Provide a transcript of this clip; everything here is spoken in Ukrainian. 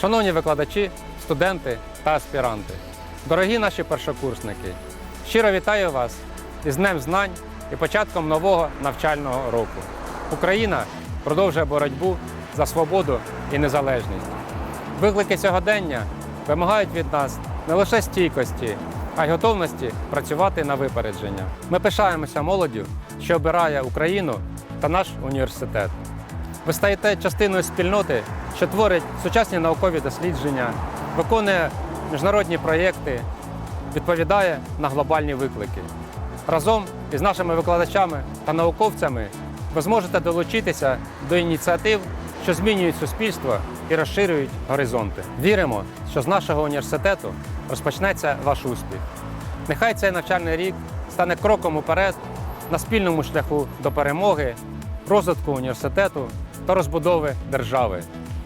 Шановні викладачі, студенти та аспіранти, дорогі наші першокурсники, щиро вітаю вас із Днем Знань і початком нового навчального року. Україна продовжує боротьбу за свободу і незалежність. Виклики сьогодення вимагають від нас не лише стійкості, а й готовності працювати на випередження. Ми пишаємося молоддю, що обирає Україну та наш університет. Ви стаєте частиною спільноти, що творить сучасні наукові дослідження, виконує міжнародні проєкти, відповідає на глобальні виклики. Разом із нашими викладачами та науковцями ви зможете долучитися до ініціатив, що змінюють суспільство і розширюють горизонти. Віримо, що з нашого університету розпочнеться ваш успіх. Нехай цей навчальний рік стане кроком уперед на спільному шляху до перемоги, розвитку університету та розбудови держави.